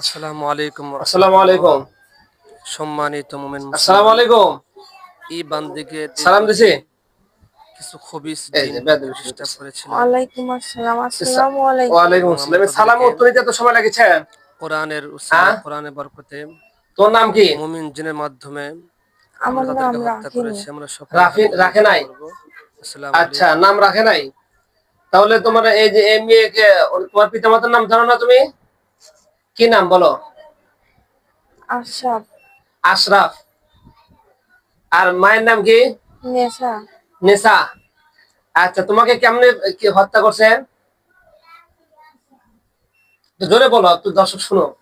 আসসালামু আলাইকুম আসসালামু আলাইকুম। সম্মানিত মুমিন আসসালামু আলাইকুম। এই বান্দিকে সালাম দিছি। কিছু খবিস এই যে বেয়াদবি শুরু চেষ্টা করেছিল ওয়ালাইকুম আসসালাম আসসালামু আলাইকুম। ওয়ালাইকুম আসসালাম। সালাম উত্তর দিতে এত সময় লাগেছে? কোরআনের হ্যাঁ? কোরআনের বরকতে তোর নাম কি? মুমিন জিনের মাধ্যমে আমার নাম রাখে নাই? আচ্ছা নাম রাখে নাই? তাহলে তোমার এই যে এই মেয়েকে ওর- তোমার পিতামাতার নাম জানো না তুমি? কি নাম বলো? আশরাফ। আশরাফ। আর মায়ের নাম কি? নেশা। নেশা। আচ্ছা তোমাকে কেমনে কি হত্যা করছে? জোরে বলো একটু দর্শক শুনো।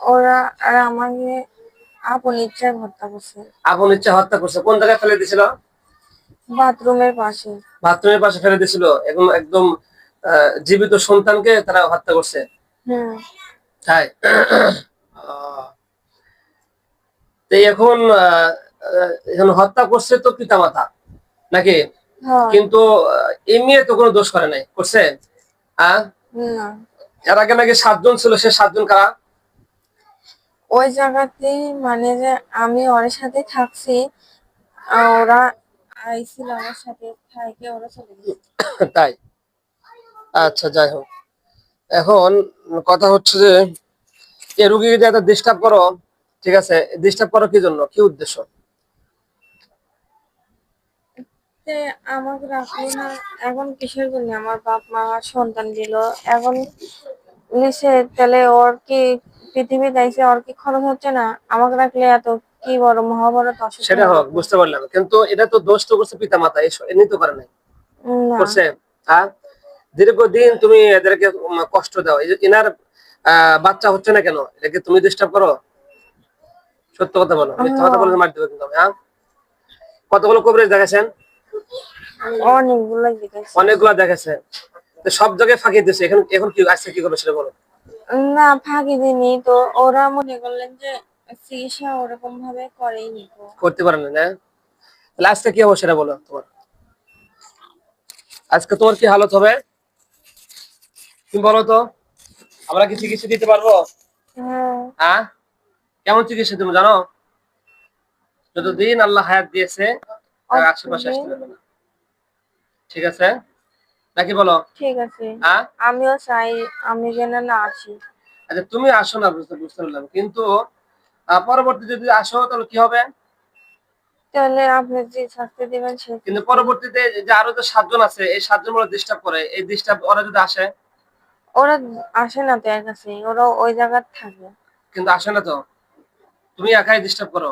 ওরা আর আমাকে আপন ইচ্ছায় হত্যা করছে। আগুন ইচ্ছা হত্যা করছে। কোন জায়গায় ফেলে দিছিল বাথরুমের পাশে। বাথরুমের পাশে ফেলে দিছিল একদম একদম জীবিত সন্তানকে তারা হত্যা করছে। তাই এখন এখন হত্যা করছে তো পিতামাতা নাকি? হ্যাঁ। কিন্তু এই মেয়ে তো কোনো দোষ করে নাই। করছে? আহ এর আগে নাকি সাতজন ছিল সে সাতজন কারা? ওই জায়গাতে মানে যে আমি ওর সাথে থাকছি ওরা আইছিল আমার সাথে থাকে ওরা চলে গেছে। তাই? আচ্ছা যাই হোক। এখন কথা হচ্ছে যে এই রুগীকে যে এত ডিস্টার্ব করো ঠিক আছে ডিস্টার্ব করো কি জন্য? কি উদ্দেশ্য? আমাকে রাখল না এখন কিসের জন্য? আমার বাপ মা সন্তান দিল। এখন নিচে তাহলে ওর কি পৃথিবী দাইছে ওর কি খরচ হচ্ছে না? আমাকে রাখলে এত কি বড় মহাভারত অসুখ সেটা হোক বুঝতে পারলাম। কিন্তু এটা তো দোষ তো করছে পিতা মাতা এমনি তো করে নাই। করছে হ্যাঁ? দীর্ঘদিন তুমি এদেরকে কষ্ট দাও। আহ, বাচ্চা হচ্ছে না কেন? এটাকে তুমি ডিস্টার্ব করো? সত্য কথা বলো। মিথ্যা কথা বলে মার দেবে কিন্তু হ্যাঁ? কতগুলো কবরেজ দেখেছেন? অনেকগুলো অনেকগুলো দেখেছে। তো সব জায়গায় ফাঁকি দিচ্ছে এখন এখন কি আজকে কি করবে সেটা বলো। না ফাঁকি দিনি তো। ওরা মনে করলেন যে চিকিৎসা ওরকম ভাবে করেই তো করতে পারেন না তাহলে আজকে কি হবে সেটা বলো তোমার। আজকে তোমার কি হালত হবে? তুমি বলো তো আমরা কি চিকিৎসা দিতে পারব? হ্যাঁ। হ্যাঁ? কেমন চিকিৎসা তুমি জানো? যতদিন আল্লাহ হায়াত দিয়েছে তার আশেপাশে আসতে দেবে না। ঠিক আছে? নাকি বলো? ঠিক আছে। হ্যাঁ? আমিও চাই আমি যেন না আসি। আচ্ছা তুমি আসো না বুঝতে বুঝতে পারলাম। কিন্তু আহ, পরবর্তী যদি আসো তাহলে কি হবে? তাহলে আপনি যে শাস্তি দিবেন সে কিন্তু পরবর্তীতে যে আরও যে সাতজন আছে এই সাতজন বলে ডিস্টার্ব করে এই ডিস্টার্ব ওরা যদি আসে? ওরা আসে না তো কাছে ওরা ওই জায়গায় থাকে। কিন্তু আসে না তো? তুমি একাই ডিস্টার্ব করো?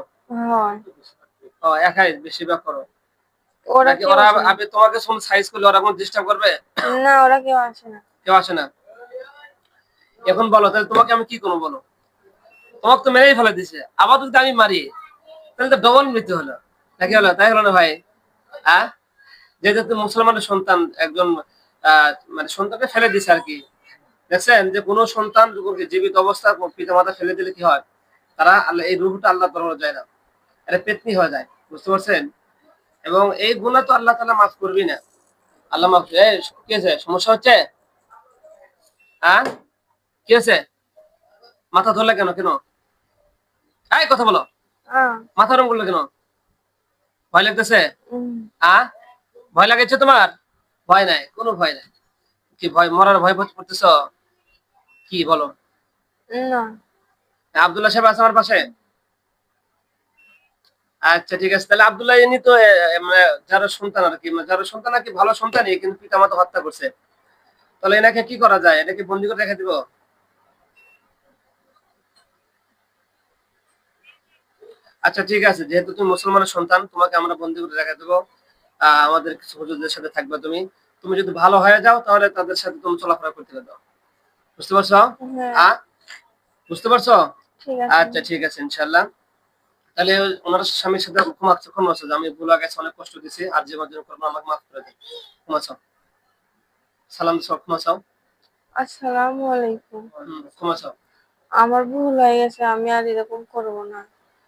ও একাই বেশিরভাগ করো। ওরা কেউ ওরা। আবে তোমাকে কোন সাইজ করলে ওরা কোন ডিস্টার্ব করবে? না ওরা কেউ আসে না। কেউ আসে না? এখন বলো তাহলে তোমাকে আমি কি করব বলো? তোমাকে তো মেরেই ফেলে দিছে। আবার যদি আমি মারি, তাহলে তো ডবল মৃত্যু হলো। নাকি হলো? তাই হলো না ভাই? হ্যাঁ? যেহেতু মুসলমানের সন্তান একজন মানে সন্তানকে ফেলে দিছে আর কি। দেখছেন? যে কোনো সন্তান জীবিত অবস্থা পিতা মাতা ফেলে দিলে কি হয়? তারা আল্লাহ, এই রূপটা আল্লাহ দরবারে যায় না। এটা পেতনি হয়ে যায়। বুঝতে পারছেন? এবং এই গুণা তো আল্লাহ তালা মাফ করবি না। আল্লাহ মাফ কি আছে সমস্যা হচ্ছে? হ্যাঁ? কি আছে মাথা ধরলে কেন? কেন? এই কথা বলো। মাথা রং করল কেন? ভয় লাগতেছে? আ? ভয় লাগেছে তোমার? ভয় নাই কোনো ভয় নাই। কি ভয় মরার ভয় বোধ করতেছ? কি বলো? আব্দুল্লাহ সাহেব আছে আমার পাশে? আচ্ছা ঠিক আছে। তাহলে আব্দুল্লাহ ইনি তো মানে যারা সন্তান আর কি মানে যারা সন্তান আর কি ভালো সন্তানই কিন্তু পিতা মাতা হত্যা করছে। তাহলে এনাকে কি করা যায়? এটাকে বন্দি করে রেখে দিব? আচ্ছা ঠিক আছে যেহেতু তুমি মুসলমানের সন্তান তোমাকে আমরা বন্দি করে রেখে দেবো। আমাদের কিছু হুজুরদের সাথে থাকবে তুমি। তুমি যদি ভালো হয়ে যাও তাহলে তাদের সাথে তুমি চলাফেরা করতে দাও বুঝতে পারছ? হ্যাঁ। বুঝতে পারছ? আচ্ছা ঠিক আছে ইনশাল্লাহ তাহলে ওনার স্বামীর সাথে ক্ষমা ক্ষমা আছে আমি ভুল গেছে অনেক কষ্ট দিছি। আর যে মাধ্যমে করব আমাকে মাফ করে দিন ক্ষমা চাও সালাম চাও ক্ষমা চাও আসসালামু আলাইকুম। ক্ষমা চাও আমার ভুল হয়ে গেছে আমি আর এরকম করব না।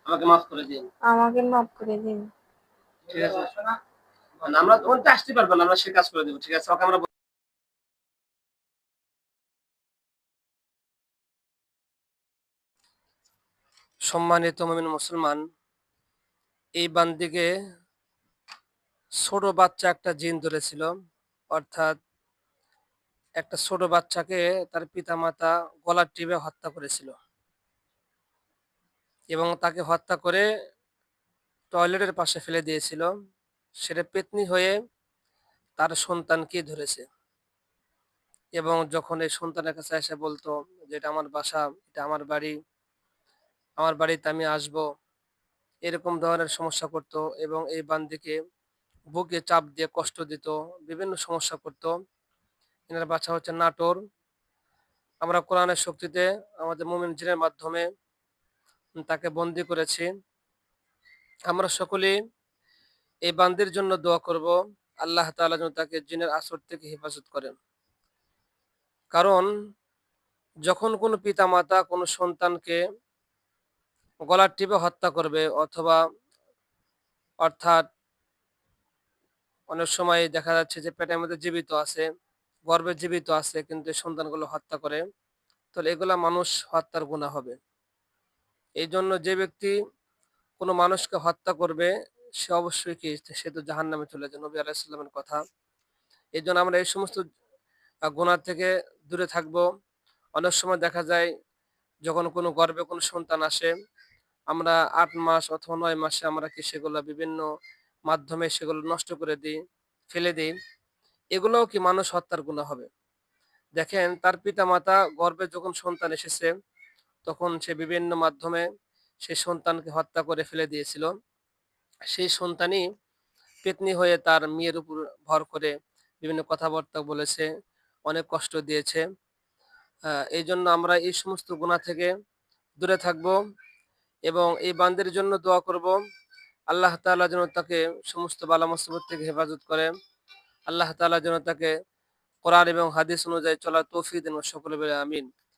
আমাকে মাফ করে দিন। আমাকে মাফ করে দিন। ঠিক আছে আমরা তোমার আসতে পারব না আমরা সে কাজ করে দেব ঠিক আছে? ওকে আমরা সম্মানিত মমিন মুসলমান এই বান্দিকে ছোট বাচ্চা একটা জিন ধরেছিল অর্থাৎ একটা ছোট বাচ্চাকে তার পিতামাতা গলার টিপে হত্যা করেছিল। এবং তাকে হত্যা করে টয়লেটের পাশে ফেলে দিয়েছিল। সেটা পেতনি হয়ে তার সন্তানকে ধরেছে। এবং যখন এই সন্তানের কাছে এসে বলতো যে, এটা আমার বাসা, এটা আমার বাড়ি, আমার বাড়িতে আমি আসব। এরকম ধরনের সমস্যা করত এবং এই বান্দিকে বুকে চাপ দিয়ে কষ্ট দিত, বিভিন্ন সমস্যা করত। এনার বাচ্চা হচ্ছে নাটোর। আমরা কোরআনের শক্তিতে আমাদের মোমিন জিনের মাধ্যমে তাকে বন্দি করেছি। আমরা সকলেই এই বান্দির জন্য দোয়া করব। আল্লাহ তাআলা যেন তাকে জিনের আসর থেকে হেফাজত করেন। কারণ যখন কোনো পিতামাতা কোনো সন্তানকে গলার টিপে হত্যা করবে অথবা অর্থাৎ অনেক সময় দেখা যাচ্ছে যে পেটের মধ্যে জীবিত আছে, গর্ভে জীবিত আছে, কিন্তু সন্তানগুলো হত্যা করে, তাহলে এগুলা মানুষ হত্যার গুণা হবে। এই জন্য যে ব্যক্তি কোনো মানুষকে হত্যা করবে, সে অবশ্যই কি সে তো জাহান নামে চলে যায় নবী আলাইসাল্লামের কথা। এই জন্য আমরা এই সমস্ত গুণার থেকে দূরে থাকব। অনেক সময় দেখা যায়, যখন কোনো গর্বে কোনো সন্তান আসে, আমরা আট মাস অথবা নয় মাসে আমরা কি সেগুলো বিভিন্ন মাধ্যমে সেগুলো নষ্ট করে দিই, ফেলে দিই। এগুলোও কি মানুষ হত্যার গুণা হবে? দেখেন, তার পিতা মাতা গর্ভে যখন সন্তান এসেছে তখন সে বিভিন্ন মাধ্যমে সেই সন্তানকে হত্যা করে ফেলে দিয়েছিল। সেই সন্তানই পেতনি হয়ে তার মেয়ের উপর ভর করে বিভিন্ন কথাবার্তা বলেছে, অনেক কষ্ট দিয়েছে। এই জন্য আমরা এই সমস্ত গুণা থেকে দূরে থাকব এবং এই বান্দের জন্য দোয়া করব। আল্লাহ তাআলা যেন তাকে সমস্ত বালা মুসিবত থেকে হেফাজত করে। আল্লাহ তাআলা যেন তাকে কোরআন এবং হাদিস অনুযায়ী চলার তৌফিক দেন। সকলে বলে আমিন।